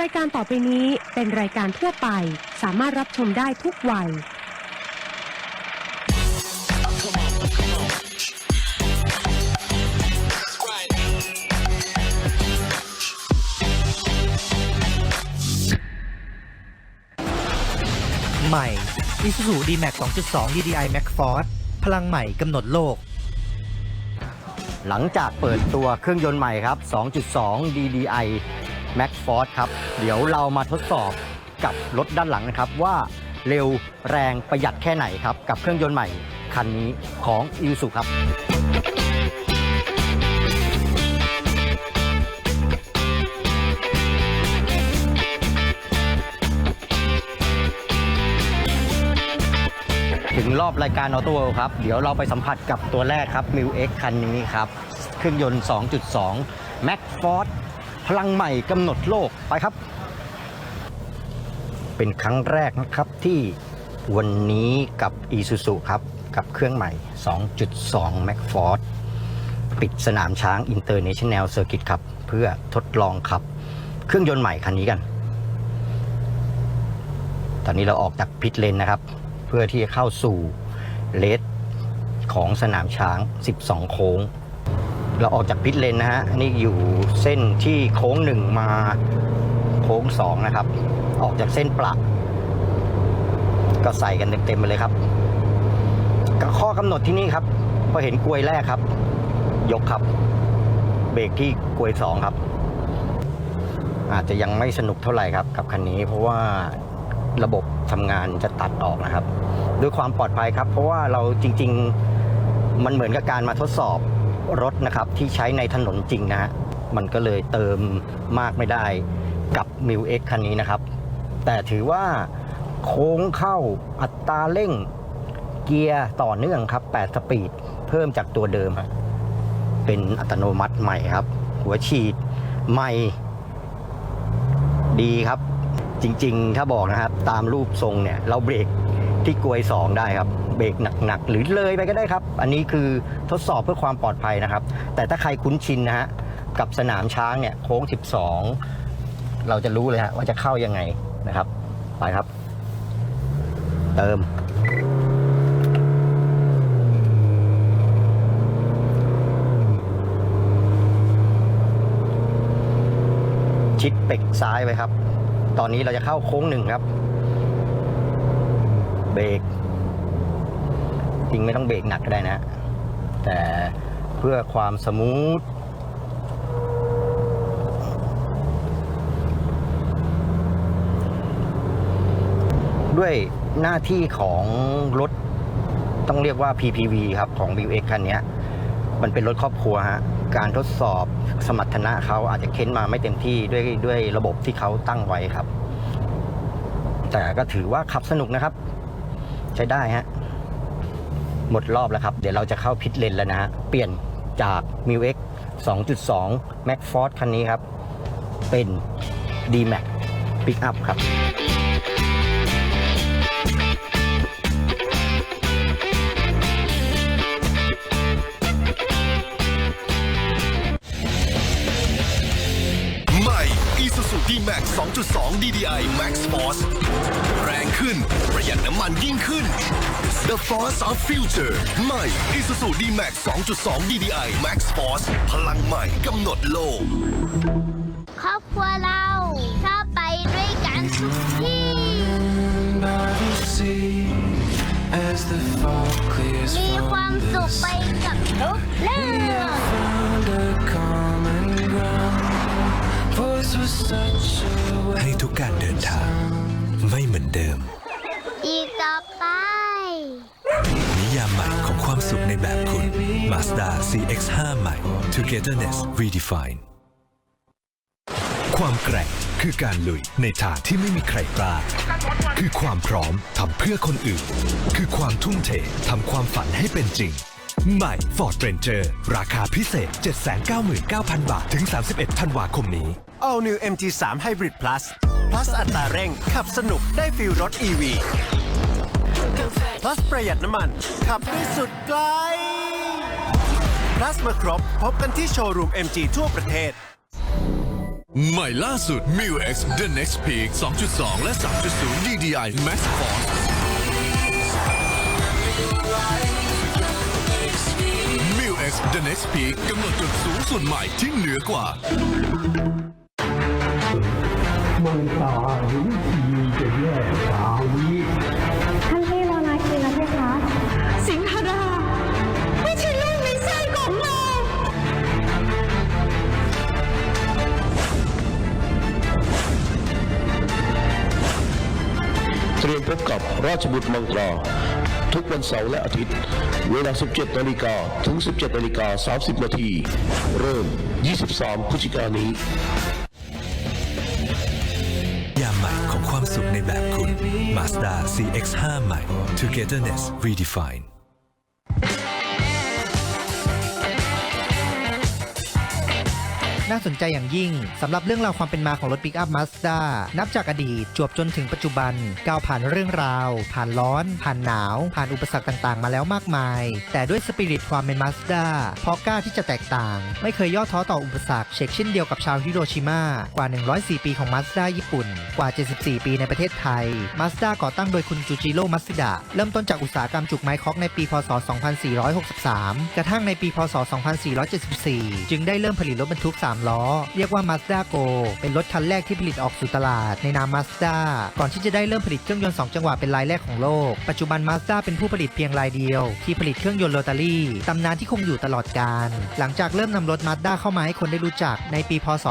รายการต่อไปนี้เป็นรายการทั่วไป สามารถรับชมได้ทุกวัย ใหม่ Isuzu D-Max 2.2 DDI Max Force พลังใหม่กำหนดโลก หลังจากเปิดตัวเครื่องยนต์ใหม่ครับ 2.2 DDI Max Force ครับ เดี๋ยวเรามาทดสอบกับรถด้านหลังนะครับ ว่าเร็วแรงประหยัดแค่ไหนครับ กับเครื่องยนต์ใหม่คันนี้ของ i s u ครับ ถึงรอบรายการออโต้ครับ เดี๋ยวเราไปสัมผัสกับตัวแรกครับ m ิ X คันนี้ครับ เครื่องยนต์ 2.2 Max Force พลังใหม่กำหนดโลกไปครับ เป็นครั้งแรกนะครับที่วันนี้กับ Isuzu ครับ กับเครื่องใหม่ 2.2 Max Force ปิดสนามช้าง International Circuit ครับ เพื่อทดลองขับ เครื่องยนต์ใหม่คันนี้กัน ตอนนี้เราออกจากพิทเลนนะครับ เพื่อที่จะเข้าสู่เลสของสนามช้าง 12 โค้ง เราออกจากพิทเลนนะฮะนี่อยู่เส้นที่โค้งหนึ่งมาโค้งสองนะครับ ออกจากเส้นประก็ใส่กันเต็มๆไปเลยครับกับข้อกำหนดที่นี่ครับพอเห็นกลวยแรกครับ ยกครับ เบรกที่กลวยสองครับ อาจจะยังไม่สนุกเท่าไหร่ครับ กับคันนี้ เพราะว่าระบบทำงานจะตัดออกนะครับ ด้วยความปลอดภัยครับ เพราะว่าเราจริง ๆ มันเหมือนกับการมาทดสอบ รถนะครับที่ใช้ในถนนจริงนะฮะมันก็เลยเติมมากไม่ได้กับ m ิ X คันนี้นะครับ แต่ถือว่าโค้งเข้าอัตราเร่งเกียร์ต่อเนื่องครับ 8 สปีดเพิ่มจากตัวเดิมฮะเป็นอัตโนมัติใหม่ครับ หัวฉีดใหม่ดีครับ จริงๆ ถ้าบอกนะครับ ตามรูปทรงเนี่ย เราเบรกที่กลวย 2 ได้ครับ เบรกหนักๆ หรือเลยไปก็ได้ครับ อันนี้คือทดสอบเพื่อความปลอดภัยนะครับ แต่ถ้าใครคุ้นชินนะฮะกับสนามช้างเนี่ยโค้ง 12 เราจะรู้เลยฮะว่าจะเข้ายังไงนะครับ ไปครับ เติม ชิดเป็กซ้ายไว้ครับ ตอนนี้เราจะเข้าโค้งหนึ่งครับ เบรก ริงไม่ต้องเบรกหนักก็ได้นะ แต่เพื่อความสมูทด้วยหน้าที่ของรถต้องเรียกว่า PPV ครับ ของ v x คันนี้มันเป็นรถครอบครัวฮะ การทดสอบสมรรถนะเขาอาจจะเค้นมาไม่เต็มที่ด้วยด้วยระบบที่เขาตั้งไว้ครับ แต่ก็ถือว่าขับสนุกนะครับ ใช้ได้ฮะ หมดรอบแล้วครับ เดี๋ยวเราจะเข้าพิทเลนแล้วนะฮะ เปลี่ยนจาก m ิ X 2.2 Max Force คันนี้ครับ เป็น D-Max Pickup ครับ ใหม่ Isuzu D-Max 2.2 DDI Max Force แรงขึ้น ประหยัดน้ำมันยิ่งขึ้น The Force of Future ใหม่ Isuzu D-Max 2.2 DDI Max Force พลังใหม่กำหนดโลก ครอบครัวเราชอบไปด้วยกันทุกที่ by the sea as the fog clears มี from ความสุข the ไปกับทุกเรื่อง found a common ground. Voice was such a ให้ทุกการเดินทางไม่เหมือนเดิม Mazda CX-5 ใหม่ Togetherness Redefined ความแกร่งคือการลุยในทางที่ไม่มีใครกล้า คือความพร้อมทำเพื่อคนอื่น คือความทุ่มเททำความฝันให้เป็นจริง ใหม่ Ford Ranger ราคาพิเศษ 799,000 บาท ถึง 31 ธันวาคมนี้ All New MG3 Hybrid Plus Plus อัตราเร่ง ขับสนุกได้ฟิลรถ EV Plus ประหยัดน้ำมัน ขับได้สุดไกล Plus มาครบ พบกันที่โชว์รูม MG ทั่วประเทศ ใหม่ล่าสุด m i u X The Next Peak 2.2 และ 3.0 DDI Max Force m i u X The Next Peak กำหนดจุดสูงสุดใหม่ที่เหนือกว่าท่า ราชบุตรมังตรา ทุกวันเสาร์และอาทิตย์ เวลา 17นาฬิกาถึง 17นาฬิกา30นาที เริ่ม 23พฤศจิกายนนี้ ยามใหม่ของความสุขในแบบคุณ Mazda CX-5 ใหม่ Togetherness Redefined น่าสนใจอย่างยิ่งสำหรับเรื่องราวความเป็นมาของรถปิกอัพมาสด้านับจากอดีตจวบจนถึงปัจจุบันก้าวผ่านเรื่องราว ผ่านร้อน ผ่านหนาว ผ่านอุปสรรคต่างๆ มาแล้วมากมาย แต่ด้วยสปิริตความเป็นมาสด้าพราะกล้าที่จะแตกต่าง ไม่เคยย่อท้อต่ออุปสรรคเช็กเช่นเดียวกับชาวฮิโรชิมากว่า 104 ปีของมาสด้าญี่ปุ่น กว่า 74 ปีในประเทศไทยมาสด้าก่อตั้งโดยคุณจูจิโร่มัตสึดะเริ่มต้นจากอุตสาหกรรมจุกไม้คอกในปีพศ 2463 กระทั่งในปีพศ 2474 จึงได้เริ่มผลิตรถบรรทุก3ล้อ เรียกว่า Mazda Go เป็นรถคันแรกที่ผลิตออกสู่ตลาดในนาม Mazda ก่อนที่จะได้เริ่มผลิตเครื่องยนต์ 2 จังหวะเป็นรายแรกของโลก ปัจจุบัน Mazda เป็นผู้ผลิตเพียงรายเดียว ที่ผลิตเครื่องยนต์โรตารี่ ตำนานที่คงอยู่ตลอดกาล หลังจากเริ่มนำรถ Mazda เข้ามาให้คนได้รู้จักในปี พศ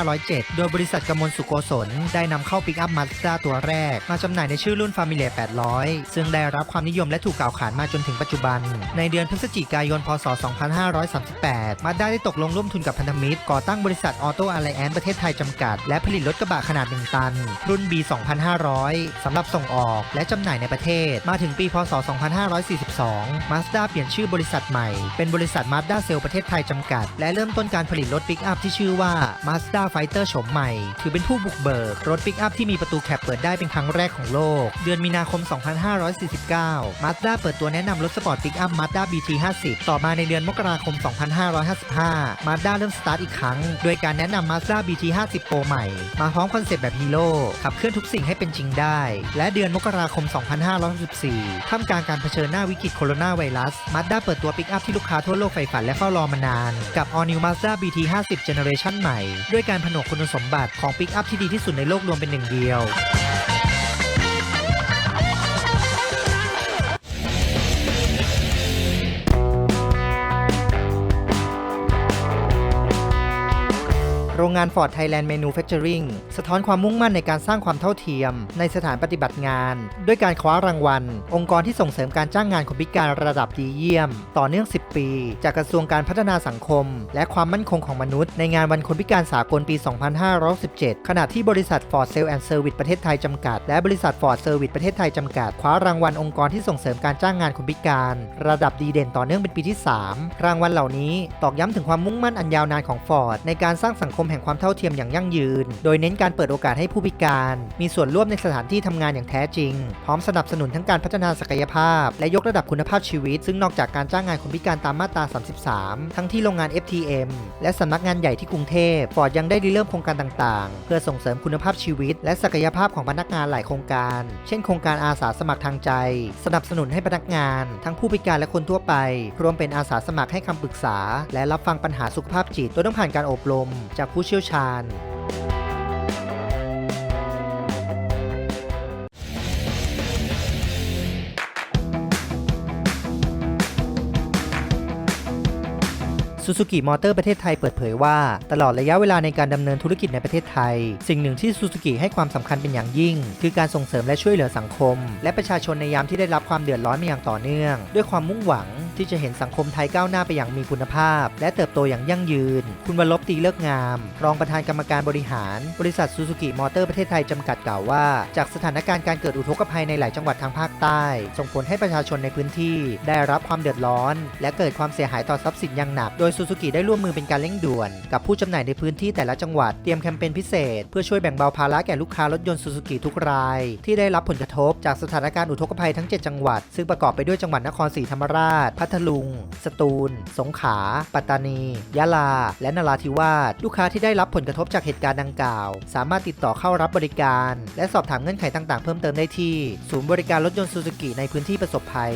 2507 โดยบริษัทกมลสุโกศลได้นำเข้าปิกอัพ Mazda ตัวแรก มาจำหน่ายในชื่อรุ่น Familia 800 ซึ่งได้รับความนิยมและถูกกล่าวขานมาจนถึงปัจจุบัน ในเดือนพฤศจิกายน พศ 2538 Mazda ได้ตกลงร่วมทุนกับพันธมิตรก่อตั้งบริษัทออโต้อาไลแอนประเทศไทยจำกัด และผลิตรถกระบะขนาด 1 ตัน รุ่น B 2500 สำหรับส่งออกและจำหน่ายในประเทศ มาถึงปีพศ 2542 Mazda เปลี่ยนชื่อบริษัทใหม่ เป็นบริษัท Mazda Cell ประเทศไทยจำกัด และเริ่มต้นการผลิตรถปิกอัพที่ชื่อว่า Mazda Fighter โฉมใหม่ ถือเป็นผู้บุกเบิก รถปิกอัพที่มีประตูแคปเปิดได้เป็นครั้งแรกของโลก เดือนมีนาคม 2549 Mazda เปิดตัวแนะนำรถสปอร์ตปิกอัพ Mazda BT 50 ต่อมาในเดือนมกราคม 2555 Mazda เริ่มสตาร์ทอีกครั้งโดยการแนะนำ Mazda BT 50 Pro ใหม่ มาพร้อมคอนเซปต์แบบฮีโร่ขับเคลื่อนทุกสิ่งให้เป็นจริงได้ และเดือนมกราคม 2564ท่ามกลางการเผชิญหน้าวิกฤตโคโรนาไวรัส Mazda เปิดตัวปิกอัพที่ลูกค้าทั่วโลกใฝ่ฝันและเฝ้ารอมานาน กับ All New Mazda BT 50 Generation ใหม่ ด้วยการผนวกคุณสมบัติของปิกอัพที่ดีที่สุดในโลกรวมเป็นหนึ่งเดียว โรงงาน Ford Thailand Manufacturing สะท้อนความมุ่งมั่นในการสร้างความเท่าเทียม ในสถานปฏิบัติงาน ด้วยการคว้ารางวัล องค์กรที่ส่งเสริมการจ้างงานคนพิการระดับดีเยี่ยม ต่อเนื่อง 10 ปี จากกระทรวงการพัฒนาสังคม และความมั่นคงของมนุษย์ ในงานวันคนพิการสากลปี 2517 ขณะที่บริษัท Ford Sale and Service ประเทศไทยจำกัด และบริษัท Ford Service ประเทศไทยจำกัดคว้ารางวัลองค์กรที่ส่งเสริมการจ้างงานคนพิการ ระดับดีเด่นต่อเนื่องเป็นปีที่ 3 รางวัลเหล่านี้ตอกย้ำถึงความมุ่งมั่นอันยาวนานของ Ford ในการสร้างสังคมแห่งความเท่าเทียมอย่างยั่งยืน โดยเน้นการเปิดโอกาสให้ผู้พิการ มีส่วนร่วมในสถานที่ทำงานอย่างแท้จริง พร้อมสนับสนุนทั้งการพัฒนาศักยภาพ และยกระดับคุณภาพชีวิต ซึ่งนอกจากการจ้างงานคนพิการตามมาตรา 33 ทั้งที่โรงงาน FTM และสำนักงานใหญ่ที่กรุงเทพฟอร์ดยังได้ริเริ่มโครงการต่างๆ เพื่อส่งเสริมคุณภาพชีวิต และศักยภาพของพนักงานหลายโครงการ เช่น โครงการอาสาสมัครทางใจ สนับสนุนให้พนักงาน ทั้งผู้พิการและคนทั่วไป รวมเป็นอาสาสมัครให้คำปรึกษา และรับฟังปัญหาสุขภาพจิต โดยต้องผ่านการอบรม จากผูู้้เชี่ยวชาญ ซูซูกิมอเตอร์ประเทศไทยเปิดเผยว่า ตลอดระยะเวลาในการดำเนินธุรกิจในประเทศไทย สิ่งหนึ่งที่ซูซูกิให้ความสำคัญเป็นอย่างยิ่ง คือการส่งเสริมและช่วยเหลือสังคม และประชาชนในยามที่ได้รับความเดือดร้อนมาอย่างต่อเนื่อง ด้วยความมุ่งหวังที่จะเห็นสังคมไทยก้าวหน้าไปอย่างมีคุณภาพ และเติบโตอย่างยั่งยืน คุณวรลบตีเลิกงาม รองประธานกรรมการบริหาร บริษัทซูซูกิมอเตอร์ประเทศไทยจำกัดกล่าวว่า จากสถานการณ์การเกิดอุทกภัยในหลายจังหวัดทางภาคใต้ ส่งผลให้ประชาชนในพื้นที่ ได้รับความเดือดร้อน และเกิดความเสียหายต่อทรัพย์สินอย่างหนัก โดยซูซูซูกิได้ร่วมมือเป็นการเร่งด่วน กับผู้จำหน่ายในพื้นที่แต่ละจังหวัดเตรียมแคมเปญพิเศษ เพื่อช่วยแบ่งเบาภาระแก่ลูกค้ารถยนต์ซูซูกิทุกราย ที่ได้รับผลกระทบจากสถานการณ์อุทกภัยทั้ง 7 จังหวัด ซึ่งประกอบไปด้วยจังหวัดนครศรีธรรมราช พัทลุง สตูล สงขลาปัตตานี ยะลา และนราธิวาส ลูกค้าที่ได้รับผลกระทบจากเหตุการณ์ดังกล่าว สามารถติดต่อเข้ารับบริการ และสอบถามเงื่อนไขต่าง ๆ เพิ่มเติมได้ที่ ศูนย์บริการรถยนต์ซูซูกิในพื้นที่ประสบภัย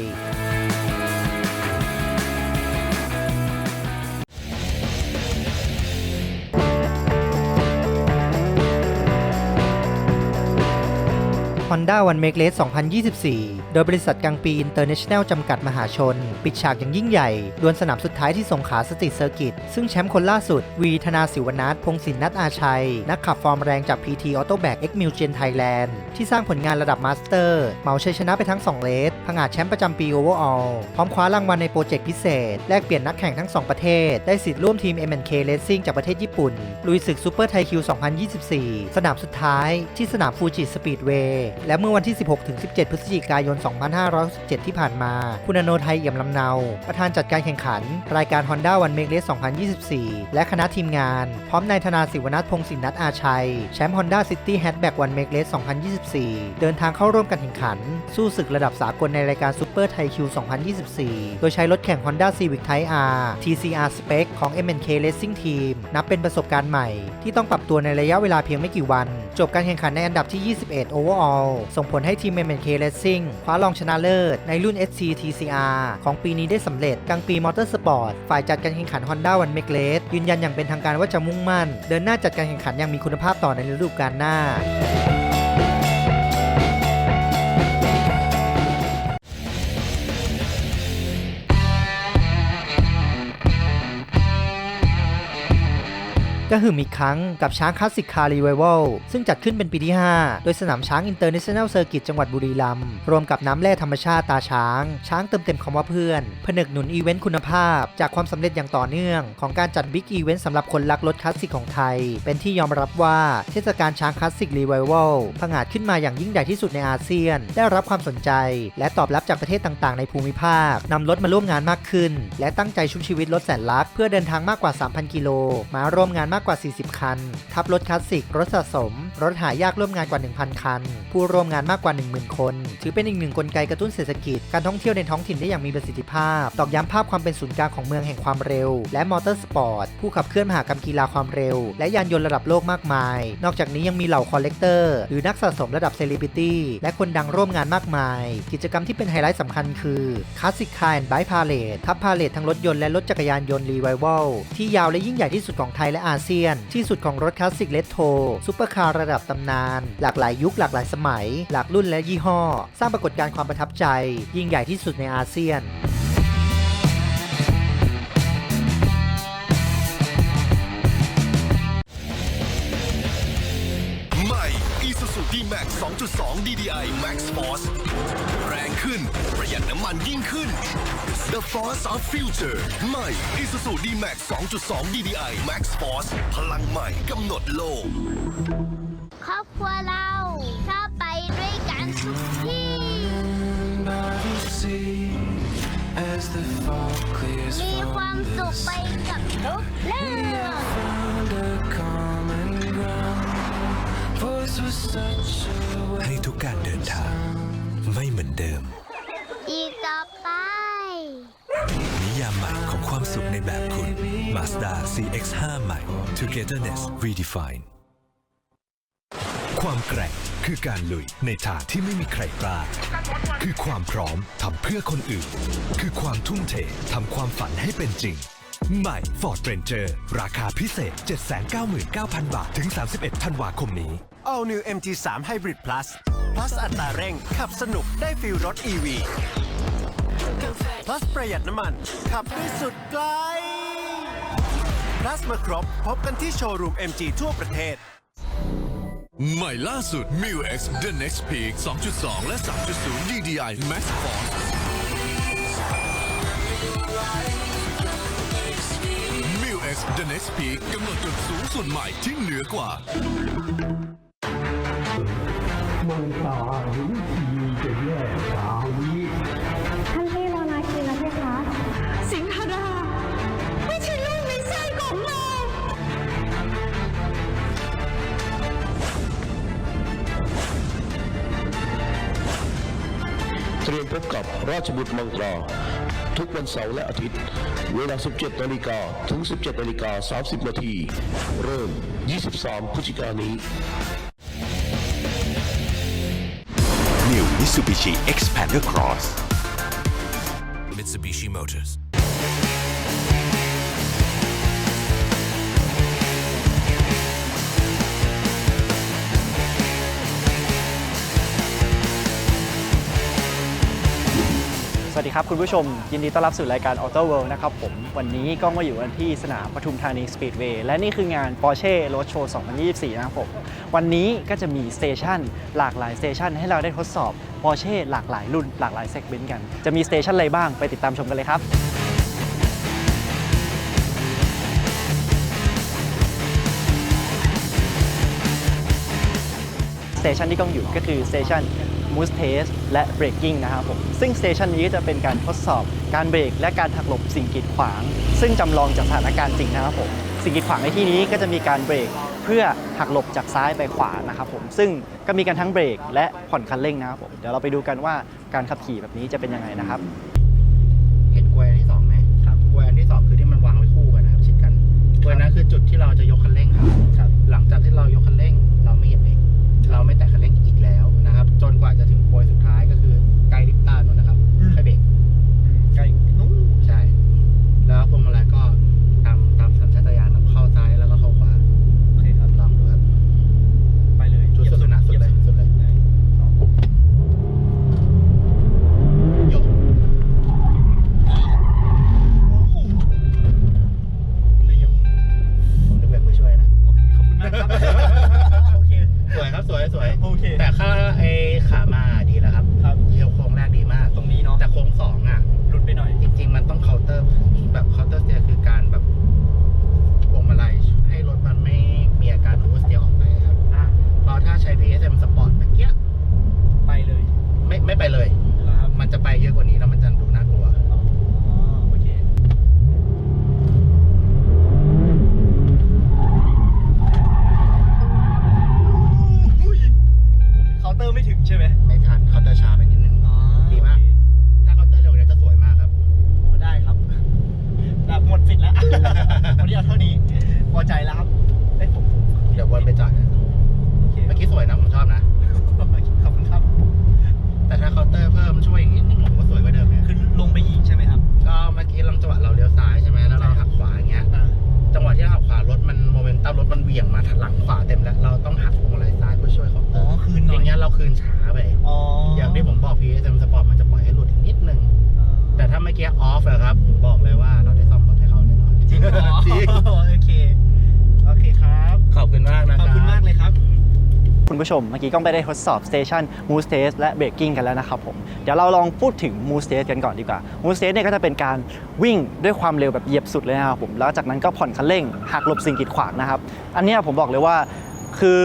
Honda One Make Race 2024 ดยบริษัทกังปี International จำกัดมหาชน ปิดฉากอย่างยิ่งใหญ่ ดวลสนามสุดท้ายที่สงขลาสตรีทเซอร์กิต ซึ่งแชมป์คนล่าสุด วีธนาศิวนัทพงศินนัทอาชัย นักขับฟอร์มแรงจาก PT Auto Back X m u l g e n Thailand ที่สร้างผลงานระดับมาสเตอร์เหมาชัยชนะไปทั้ง 2 เลสผงาดแชมป์ประจำปี Overall พร้อมคว้ารางวัลในโปรเจกต์พิเศษ แลกเปลี่ยนนักแข่งทั้ง 2 ประเทศ ได้สิทธิ์ร่วมทีม M&K Racing จากประเทศญี่ปุ่น ลุยศึกซูเปอร์ไทคิว 2024 สนามสุดท้ายที่สนามฟูจิสปีดเวย์และเมื่อวันที่ 16-17 พฤศจิกายน2567 ที่ผ่านมา คุณอโนไทยเอี่ยมลำเนา ประธานจัดการแข่งขัน รายการ Honda One Make Race 2024 และคณะทีมงาน พร้อมนายธนาศิวนัทพงศินนัทอาชัย แชมป์ Honda City Hatchback One Make Race 2024 เดินทางเข้าร่วมการแข่งขัน สู้ศึกระดับสากลในรายการ Super Thai Q 2024 โดยใช้รถแข่ง Honda Civic Type R TCR Spec ของ M&K Racing Team นับเป็นประสบการณ์ใหม่ ที่ต้องปรับตัวในระยะเวลาเพียงไม่กี่วัน จบการแข่งขันในอันดับที่ 21 overall ส่งผลให้ทีม M&K Racing คว้ารองชนะเลิศในรุ่น SC TCR ของปีนี้ได้สำเร็จกลางปีมอเตอร์สปอร์ตฝ่ายจัดการแข่งขัน Honda One Make Race ยืนยันอย่างเป็นทางการว่าจะมุ่งมั่น เดินหน้าจัดการแข่งขันอย่างมีคุณภาพต่อในฤดูกาลหน้า ก็หึมอีกครั้งกับช้างคลาสสิกคาร์รีไวเวลซึ่งจัดขึ้นเป็นปีที่ 5 โดยสนามช้างอินเตอร์เนชั่นแนลเซอร์กิตจังหวัดบุรีรัมย์รวมกับน้ำแร่ธรรมชาติตาช้าง ช้างเติมเต็มคำว่าเพื่อน ผนึกหนุนอีเวนต์คุณภาพ จากความสำเร็จอย่างต่อเนื่อง ของการจัดบิ๊กอีเวนต์สำหรับคนรักรถคลาสสิกของไทย เป็นที่ยอมรับว่าเทศกาลช้างคลาสสิกรีไวเวลผงาดขึ้นมาอย่างยิ่งใหญ่ที่สุดในอาเซียน ได้รับความสนใจ และตอบรับจากประเทศต่างๆ ในภูมิภาคนำรถมาร่วมงานมากขึ้น และตั้งใจชุบชีวิตรถแสนลักเพื่อเดินทางมากกว่า 3,000 กิโลมาร่วมงานมากกว่า 40 คัน ทับรถคลาสสิก รถสะสม รถหายากร่วมงานกว่า 1,000 คัน ผู้ร่วมงานมากกว่า 10,000 คน ถือเป็นอีกหนึ่งกลไกกระตุ้นเศรษฐกิจ การท่องเที่ยวในท้องถิ่นได้อย่างมีประสิทธิภาพ ตอกย้ำภาพความเป็นศูนย์กลางของเมืองแห่งความเร็ว และมอเตอร์สปอร์ต ผู้ขับเคลื่อนมหากรรมกีฬาความเร็ว และยานยนต์ระดับโลกมากมาย นอกจากนี้ยังมีเหล่าคอลเลกเตอร์ หรือนักสะสมระดับเซเลบริตี้ และคนดังร่วมงานมากมาย กิจกรรมที่เป็นไฮไลท์สำคัญคือคลาสสิกคาร์แอนด์ไบค์พาเลททับพาเลททั้งรถยนต์และรถจักรยานยนต์รีไวเวลที่ยาวและยิ่งใหญ่ที่สุดของไทยและอาเซียน ที่สุดของรถคลาสสิกเลตโทซุปเปอร์คาร์ระดับตำนาน หลากหลายยุคหลากหลายสมัย หลากรุ่นและยี่ห้อ สร้างปรากฏการณ์ความประทับใจ ยิ่งใหญ่ที่สุดในอาเซียนใหม่ Isuzu D-Max 2.2 DDI Max Force ขึ้น ประหยัดน้ำมันยิ่งขึ้น The Force of Future ใหม่ Isuzu D-Max 2.2 DDI Max Force พลังใหม่กำหนดโลก ครอบครัวเราชอบไปด้วยกันทุกที่ by the sea as the fog clears มีความ from สุ the ขไปกับทุกเรื่อง found a common ground. Voice was such a ให้ทุกการเดินทาง ไม่เหมือนเดิม อีกต่อไป นิยามใหม่ของความสุขในแบบคุณ Mazda CX-5 ใหม่ Togetherness Redefined ความแกร่งคือการลุยในทางที่ไม่มีใครกล้า คือความพร้อมทำเพื่อคนอื่น คือความทุ่มเททำความฝันให้เป็นจริง ใหม่ Ford Ranger ราคาพิเศษ 799,000 บาท ถึง 31 ธันวาคมนี้ All New MG3 Hybrid Plus Plus อัตราเร่ง ขับสนุกได้ฟิลรถ EV Plus ประหยัดน้ำมัน ขับได้สุดไกล Plus มาครบ พบกันที่โชว์รูม MG ทั่วประเทศ ใหม่ล่าสุด m i u X The Next Peak 2.2 และ 3.0 DDI Max Force MU-X The Next Peak กำหนดจุดสูงสุดใหม่ที่เหนือกว่า ตายทีจะแย่สาวิท่านพี่รอนาคินะเพคะ สิงหรา ไม่ใช่ลูกในไส้ของเราเตรียมพบกับราชบุตรมังกรทุกวันเสาร์และอาทิตย์ เวลา 17 นาฬิกาถึง 17 นาฬิกา 30 นาที เริ่ม 23 พฤศจิกายนนี้ Mitsubishi Xpander Cross. Mitsubishi Motors วัสดีครับคุณผู้ชม ยินดีต้อนรับสู่รายการ Auto World นะครับผม วันนี้ก็มาอยู่กันที่สนามปทุมธานี Speedway และนี่คืองาน Porsche Road Show 2024 นะครับผม วันนี้ก็จะมีสเตชันหลากหลายสเตชันให้เราได้ทดสอบ Porsche หลากหลายรุ่น หลากหลายเซกเมนต์กัน จะมีสเตชันอะไรบ้างไปติดตามชมกันเลยครับสเตชันที่กล้องอยู่ก็คือสเตชัน Moose Test และ Braking นะครับผม ซึ่งสเตชันนี้จะเป็นการทดสอบการเบรกและการหักหลบสิ่งกีดขวาง ซึ่งจำลองจากสถานการณ์จริงนะครับผม สิ่งกีดขวางในที่นี้ก็จะมีการเบรกเพื่อหักหลบจากซ้ายไปขวานะครับผม ซึ่งก็มีการทั้งเบรกและผ่อนคันเร่งนะครับผม เดี๋ยวเราไปดูกันว่าการขับขี่แบบนี้จะเป็นยังไงนะครับ เห็นกลวยที่สอง สวยครับสวยสวยโอเค แต่ค่าไอ้ขามาดีแล้วครับครับ เลี้ยวโค้งแรกดีมาก ตรงนี้เนาะแต่โค้งสองอะ หลุดไปหน่อย จริง ๆ มันต้องเคาน์เตอร์แบบเคาน์เตอร์สเตียร์คือการแบบพวงมาลัยให้รถมันไม่มีอาการโอเวอร์สเตียร์ออกไปครับอะเพราะถ้าใช้ PSM Sport เมื่อกี้ไปเลยไม่ไม่ไปเลยแล้วครับ มันจะไปเยอะกว่านี้แล้วมันจะดูน่ โอเค โอเคครับ ขอบคุณมากนะขคอบรับคุณมากเลยครับ คุณผู้ชมเมื่อกี้ก็ไปได้ทดสอบ Station Moose Test และ Braking กันแล้วนะครับผม เดี๋ยวเราลองพูดถึง Moose Test กันก่อนดีกว่า Moose Test เนี่ยก็จะเป็นการวิ่งด้วยความเร็วแบบเหยียบสุดเลยนะครับผม แล้วจากนั้นก็ผ่อนคันเร่งหักหลบสิ่งกีดขวางนะครับ อันเนี้ยผมบอกเลยว่าคือ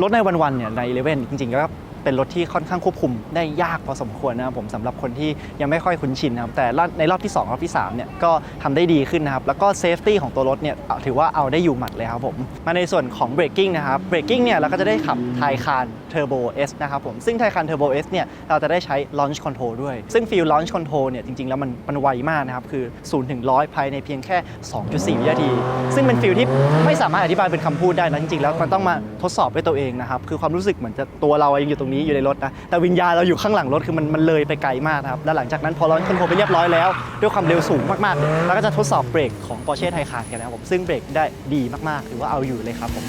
รถในวันๆเนี่ยใน11จริงๆก็ เป็นรถที่ค่อนข้างควบคุมได้ยากพอสมควรนะครับผมสำหรับคนที่ยังไม่ค่อยคุ้นชินนะครับแต่ในรอบที่ 2 รอบที่3เนี่ยก็ทำได้ดีขึ้นนะครับแล้วก็เซฟตี้ของตัวรถเนี่ยถือว่าเอาได้อยู่หมัดเลยครับผมมาในส่วนของ braking นะครับ braking เนี่ยเราก็จะได้ขับไทคาน Turbo S นะครับผมซึ่งไทคาน Turbo S เอสเนี่ยเราจะได้ใช้ launch control ด้วย ซึ่งฟีล launch control เนี่ยจริงๆ แล้วมันมันไวมากนะครับคือ0ถึง100 ภายในเพียงแค่ 2.4 วินาที ซึ่งเป็นฟีลที่ไม่สามารถอธิบายเป็นคำพูดได้นะจริงๆ แล้วมันต้องมาทดสอบด้วยตัวเองนะครับคือความรู้สึกเหมือนจะตัวเรายังอยู่ตรงนี้อยู่ในรถนะแต่วิญญาณเราอยู่ข้างหลังรถคือมันมันเลยไปไกลมากนะครับแล้วหลังจากนั้นพอเราคอนโทรลไปเรียบร้อยแล้วด้วยความเร็วสูงมากๆแล้วก็จะทดสอบเบรกของ Porsche Taycan กันนะครับผมซึ่งเบรกได้ดีมากๆถือว่าเอาอยู่เลยครับผม